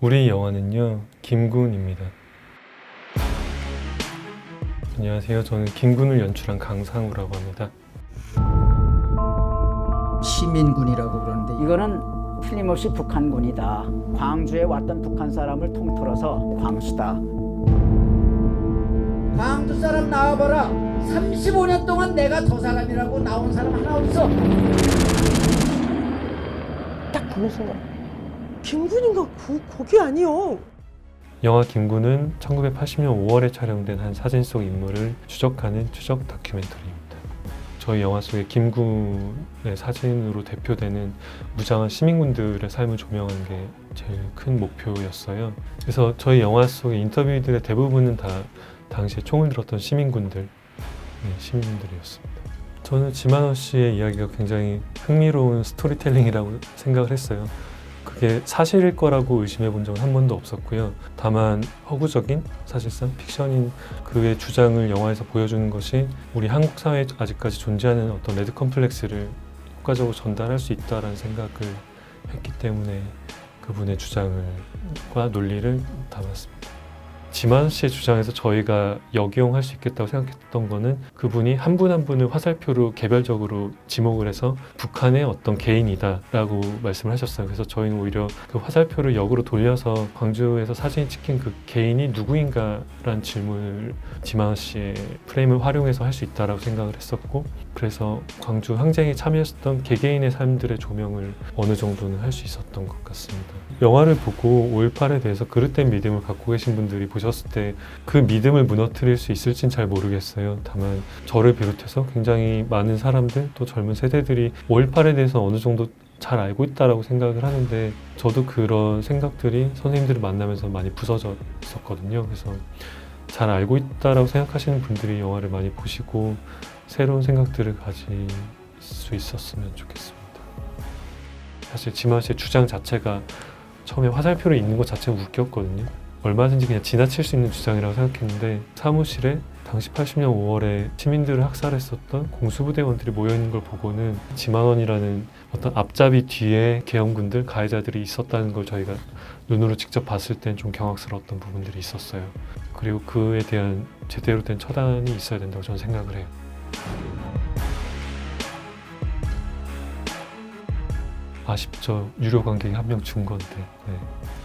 우리 영화는요 김군입니다. 안녕하세요. 저는 김군을 연출한 강상우라고 합니다. 시민군이라고 그러는데 이거 이거는 틀림없이 북한군이다. 광주에 왔던 북한 사람을 통틀어서 광수다. 광주 사람 나와봐라. 35년 동안 내가 저 사람이라고 나온 사람 하나 없어. 딱 보는 순간 김군인가 그 거기 아니요. 영화 김군은 1980년 5월에 촬영된 한 사진 속 인물을 추적하는 추적 다큐멘터리입니다. 저희 영화 속에 김군의 사진으로 대표되는 무장한 시민군들의 삶을 조명하는 게 제일 큰 목표였어요. 그래서 저희 영화 속의 인터뷰들의 대부분은 다 당시에 총을 들었던 시민군들, 네, 시민들이었습니다. 저는 지만원 씨의 이야기가 굉장히 흥미로운 스토리텔링이라고 생각을 했어요. 그게 사실일 거라고 의심해 본 적은 한 번도 없었고요. 다만 허구적인 사실상 픽션인 그의 주장을 영화에서 보여주는 것이 우리 한국 사회에 아직까지 존재하는 어떤 레드 컴플렉스를 효과적으로 전달할 수 있다라는 생각을 했기 때문에 그분의 주장을과 논리를 담았습니다. 지만 씨의 주장에서 저희가 역이용할 수 있겠다고 생각했던 거는 그분이 한 분 한 분을 화살표로 개별적으로 지목을 해서 북한의 어떤 개인이다라고 말씀을 하셨어요. 그래서 저희는 오히려 그 화살표를 역으로 돌려서 광주에서 사진이 찍힌 그 개인이 누구인가라는 질문을 지만 씨의 프레임을 활용해서 할 수 있다라고 생각을 했었고 그래서 광주 항쟁에 참여했었던 개개인의 삶들의 조명을 어느 정도는 할 수 있었던 것 같습니다. 영화를 보고 5.18에 대해서 그릇된 믿음을 갖고 계신 분들이 보셨 을 때 그 믿음을 무너뜨릴 수 있을진 잘 모르겠어요. 다만 저를 비롯해서 굉장히 많은 사람들 또 젊은 세대들이 5.18에 대해서 어느 정도 잘 알고 있다라고 생각을 하는데 저도 그런 생각들이 선생님들을 만나면서 많이 부서졌었거든요. 그래서 잘 알고 있다라고 생각하시는 분들이 영화를 많이 보시고 새로운 생각들을 가질 수 있었으면 좋겠습니다. 사실 지만 씨의 주장 자체가 처음에 화살표를 있는 것 자체가 웃겼거든요. 얼마든지 그냥 지나칠 수 있는 주장이라고 생각했는데 사무실에 당시 80년 5월에 시민들을 학살했었던 공수부대원들이 모여있는 걸 보고는 지만원이라는 어떤 앞잡이 뒤에 계엄군들, 가해자들이 있었다는 걸 저희가 눈으로 직접 봤을 땐 좀 경악스러웠던 부분들이 있었어요. 그리고 그에 대한 제대로 된 처단이 있어야 된다고 저는 생각을 해요. 아쉽죠. 유료 관객이 한 명 준 건데 네.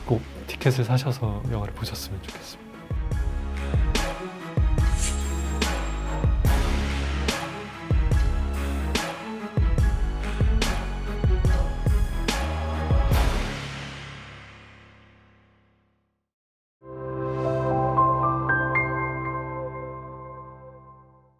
꼭 티켓을 사셔서 영화를 보셨으면 좋겠습니다.